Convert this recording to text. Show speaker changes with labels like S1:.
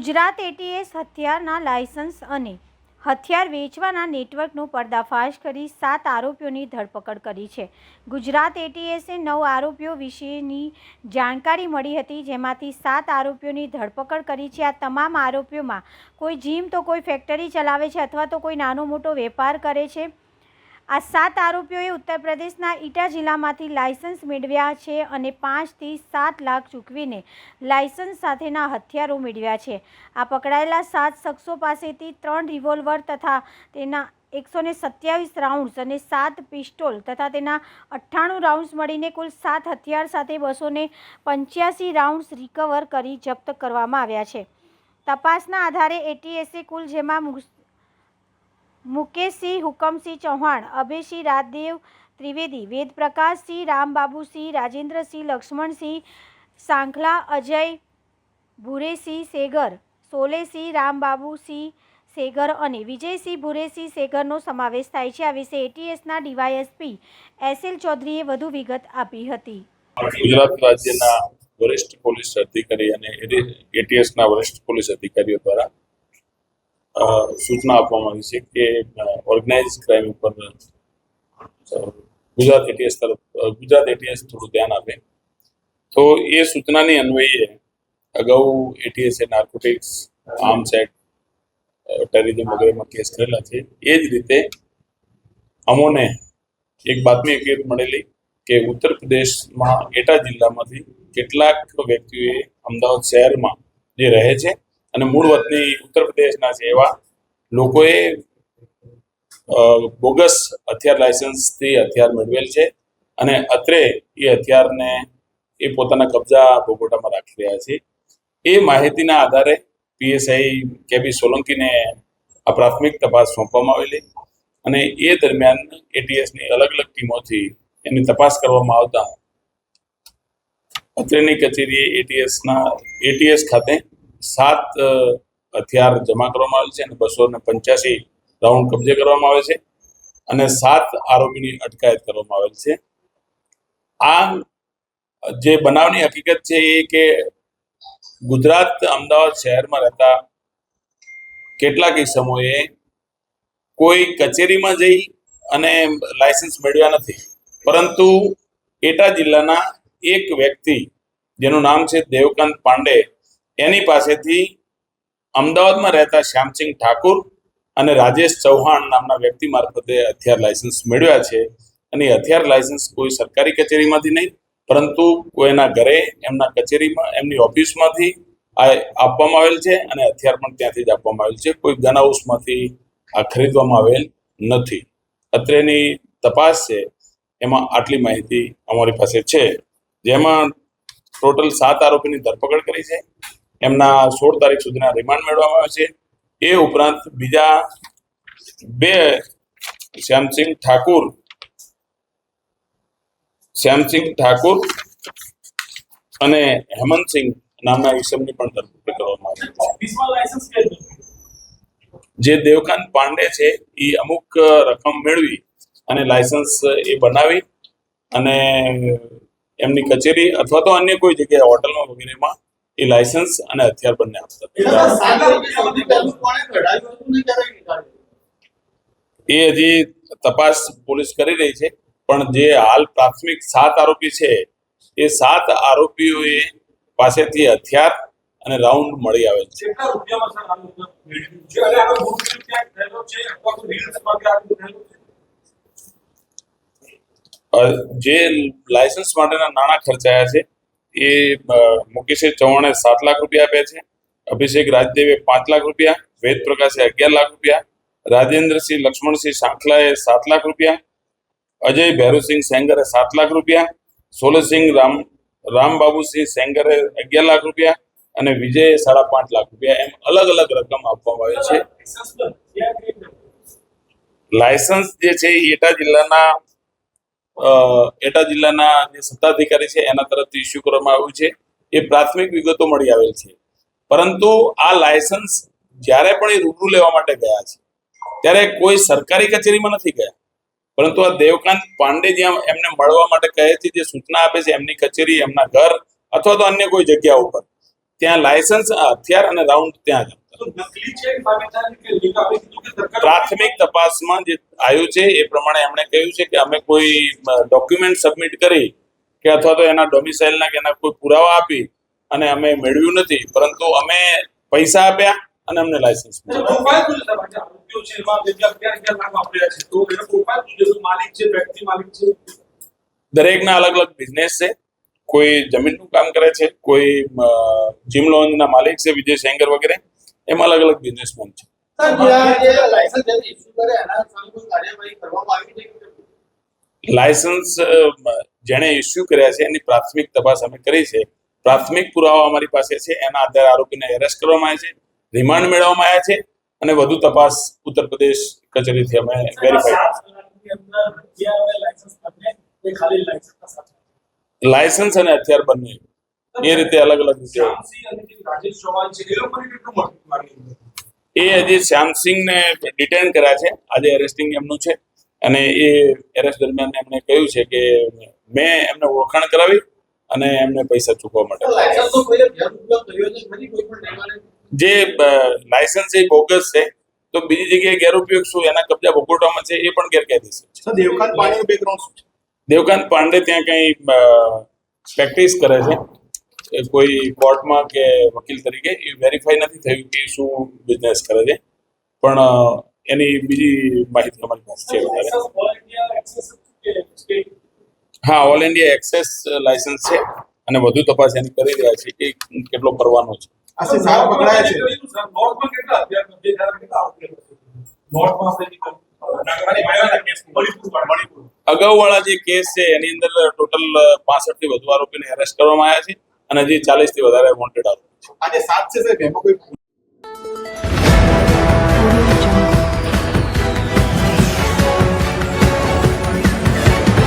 S1: Gujarat ATS હથિયારના licence અને હથિયાર વેચવાના નેટવર્કનો પર્દાફાશ કરી સાત આરોપીઓની ધરપકડ કરી છે. ગુજરાત એટીએસે નવ આરોપીઓ વિશેની જાણકારી મળી હતી, જેમાંથી સાત આરોપીઓની ધરપકડ કરી છે. આ તમામ આરોપીઓમાં કોઈ જીમ તો કોઈ ફેક્ટરી ચલાવે છે અથવા તો કોઈ નાનો મોટો વેપાર કરે છે. આ સાત આરોપીઓએ ઉત્તર પ્રદેશના ઈટા જિલ્લામાંથી લાયસન્સ મેળવ્યા છે અને પાંચથી સાત લાખ ચૂકવીને લાયસન્સ સાથેના હથિયારો મેળવ્યા છે. આ પકડાયેલા સાત શખ્સો પાસેથી ત્રણ રિવોલ્વર તથા તેના એકસો ને સત્યાવીસ રાઉન્ડ્સ અને સાત પિસ્ટોલ તથા તેના અઠ્ઠાણું રાઉન્ડ્સ મળીને કુલ સાત હથિયાર સાથે બસો ને પંચ્યાસી રાઉન્ડ્સ રિકવર કરી જપ્ત કરવામાં આવ્યા છે. તપાસના આધારે એટીએસે કુલ જેમાં મુકેશસિંહ, હુકમસિંહ ચૌહાણ, અભયસિંહ રાજદેવ ત્રિવેદી, વેદપ્રકાશસિંહ, રામબાબુસિંહ, રાજેન્દ્રસિંહ લક્ષ્મણસિંહ, સાંખલા, અજય ભુરેસિંહ સેગર, સોલેસિંહ, રામબાબુસિંહ સેગર અને વિજયસિંહ ભુરેસિંહ સેગરનો સમાવેશ થાય છે. આ વિશે એટીએસના ડીવાયએસપી એસ એલ ચૌધરીએ વધુ વિગત આપી હતી.
S2: ગુજરાત રાજ્યના વરિષ્ઠ પોલીસ અધિકારી અને એટીએસના વરિષ્ઠ પોલીસ અધિકારીઓ દ્વારા સૂચના આપવામાં આવી છે કે ઓર્ગેનાઇઝ ક્રાઇમ ઉપર ગુજરાત એટીએસ તરફ ગુજરાત એટીએસ થોડું ધ્યાન આપે. તો એ સૂચનાની અન્વયે અગાઉ એટીએસે નાર્કોટિક્સ આર્મ્સ એક્ટ ટેરિઝમ વગેરેમાં કેસ કરેલા છે. એ જ રીતે અમોને એક બાતમી હકીકત મળેલી કે ઉત્તર પ્રદેશમાં એટા જિલ્લામાંથી કેટલાક વ્યક્તિઓએ અમદાવાદ શહેરમાં જે રહે છે અને મૂળ વતની ઉત્તર પ્રદેશના છે એવા લોકોએ બોગસ હથિયાર લાયસન્સથી હથિયાર મેળવેલ છે અને અત્રે એ હથિયારને એ પોતાના કબજા બોગોટામાં રાખી રહ્યા છે. એ માહિતીના આધારે પીએસઆઈ કેબી સોલંકીને આ પ્રાથમિક તપાસ સોંપવામાં આવેલી અને એ દરમિયાન એટીએસની અલગ અલગ ટીમોથી એની તપાસ કરવામાં આવતા અત્રેની કચેરીએ એટીએસના, એટીએસ ખાતે સાત હથિયાર જમા કરવામાં આવેલ છે અને બસો ને પંચ્યાસી રાઉન્ડ કબજે કરવામાં આવે છે અને સાત આરોપીની અટકાયત કરવામાં આવેલ છે. આ, જે બનાવની હકીકત છે એ કે ગુજરાત અમદાવાદ શહેરમાં રહેતા કેટલાક સમયે કોઈ કચેરીમાં જઈ અને લાયસન્સ મેળવ્યા નથી. પરંતુ એટા જિલ્લાના એક વ્યક્તિ, જેનું નામ છે દેવકાંત પાંડે એની પાસેથી અમદાવાદમાં રહેતા શ્યામસિંહ ઠાકુર અને રાજેશ ચૌહાણ નામના વ્યક્તિ મારફતે હથિયાર લાયસન્સ મેળવ્યા છે. અને હથિયાર લાયસન્સ કોઈ સરકારી કચેરીમાંથી નહીં, પરંતુ કોઈના ઘરે, એમના કચેરીમાં, એમની ઓફિસમાંથી આ આપવામાં આવેલ છે અને હથિયાર પણ ત્યાંથી જ આપવામાં આવેલ છે. કોઈ ગન હાઉસમાંથી આ ખરીદવામાં આવેલ નથી. અત્રેની તપાસ છે. એમાં આટલી માહિતી અમારી પાસે છે. જેમાં ટોટલ સાત આરોપીની ધરપકડ કરી છે. એમના સોળ તારીખ સુધીના રિમાન્ડ મેળવવામાં આવે છે એ ઉપરાંત બીજા બે શ્યામસિંહ ઠાકુર શ્યામસિંહ ઠાકુર અને હેમંતસિંહ નામના ઈસમની પણ ધરપકડ કરવામાં આવી છે? જે દેવકાંત પાંડે છે એ અમુક રકમ મેળવી અને લાયસન્સ એ બનાવી અને એમની કચેરી અથવા તો અન્ય કોઈ જગ્યાએ હોટલમાં વગેરેમાં એ લાયસન્સ અને હથિયાર બંને આપતા? એ હજી તપાસ પોલીસ કરી રહી છે પણ જે હાલ પ્રાથમિક સાત આરોપી છે એ સાત આરોપીઓએ પાસેથી હથિયાર અને રાઉન્ડ મળી આવે છે. જે લાયસન્સ માટેના નાણાં ખર્ચાયા છે એ મુકેશે ચૌહાણે સાત લાખ રૂપિયા આપ્યા છે. અભિષેક રાજદેવે પાંચ લાખ રૂપિયા વેદ પ્રકાશે અગિયાર લાખ રૂપિયા રાજેન્દ્રસિંહ લક્ષ્મણસિંહ સાંખલાએ સાત લાખ રૂપિયા અજય ભૈરુસિંહ સેંગરે સાત લાખ રૂપિયા સોલસિંહ રામ રામબાબુસિંહ સેંગરે અગિયાર લાખ રૂપિયા અને વિજયે સાડા પાંચ લાખ રૂપિયા. એમ અલગ અલગ રકમ આપવામાં આવી છે.
S3: લાયસન્સ
S2: જે છે એટા જિલ્લાના એટા જિલ્લાના જે સત્તાધિકારી છે, એના તરફથી ઇસ્યુ કરવામાં આવ્યું છે. એ પ્રાથમિક વિગતો મળી આવેલ છે. પરંતુ આ લાયસન્સ જ્યારે પણ એ રૂબરૂ લેવા માટે ગયા છે, ત્યારે કોઈ સરકારી કચેરીમાં નથી ગયા. પરંતુ આ દેવકાંત પાંડે જ્યાં એમને મળવા માટે કહે છે, જે સૂચના આપે છે, એમની કચેરી, એમના ઘર અથવા તો અન્ય કોઈ જગ્યા ઉપર, ત્યાં લાયસન્સ હથિયાર અને રાઉન્ડ ત્યાં જ. પ્રાથમિક તપાસમાં જે આવ્યું છે એ પ્રમાણે એમણે કહ્યું છે કે અમે કોઈ ડોક્યુમેન્ટ સબમિટ કરી કે અથવા તો એના ડોમિસાઇલના કે એના કોઈ પુરાવા આપી અને અમે મેળવ્યું નથી. પરંતુ અમે પૈસા આપ્યા અને અમને લાયસન્સ દરેકના અલગ અલગ બિઝનેસ છે. કોઈ જમીનનું કામ કરે છે કોઈ જીમ લોન્જના માલિક છે વિજય સેંગર વગેરે. એમાં અલગ અલગ બિઝનેસમેન છે.
S4: લાયસન્સ
S2: જેણે ઇસ્યુ કર્યા છે એની પ્રાથમિક તપાસ અમે કરી છે. પ્રાથમિક પુરાવા અમારી પાસે છે એના આધારે આરોપીને એરેસ્ટ કરવામાં આવ્યા છે રિમાન્ડ મેળવવામાં આવ્યા છે અને વધુ તપાસ ઉત્તર પ્રદેશ કચેરીથી અમે વેરીફાઈ લાયસન્સ અને હથિયાર બંને. એ રીતે અલગ અલગ રીતે.
S3: એ
S2: હજી શ્યામસિંહ શ્યામસિંહને ડિટેન કર્યા છે. આજે એરેસ્ટિંગ એમનું છે. અને એ એરેસ્ટ દરમિયાન એમણે કહ્યું છે કે મેં એમને ઓળખાણ કરાવી અને એમને પૈસા ચૂકવવા માટે? જે લાયસન્સ એ બોગસ છે તો બીજી જગ્યાએ ગેરઉપયોગ શું? એના કબજા ભોગવટામાં છે એ પણ ગેરકાયદેસર છે.
S4: દેવકાંત પાંડે બેકગ્રાઉન્ડ શું છે?
S2: દેવકાંત પાંડે ત્યાં કંઈ પ્રેક્ટિસ કરે છે? કોઈ કોર્ટમાં કે વકીલ તરીકે એ વેરીફાઈ નથી થયું કે શું બિઝનેસ કરે છે. પણ એની બીજી માહિતી અમારી પાસે છે વધારે. હા ઓલ ઇન્ડિયા એક્સેસ લાયસન્સ છે અને વધુ તપાસ એની કરી રહ્યા છે કે કેટલો કરવાનો છે.
S3: અગાઉ
S2: અગાઉવાળા જે કેસ છે એની અંદર ટોટલ પાસઠથી વધુ આરોપીને એરેસ્ટ કરવામાં આવ્યા છે. અને હજી ચાલીસથી વધારે વોન્ટેડ આરોપી છે.
S4: આજે સાત છે સાહેબ એમાં કોઈ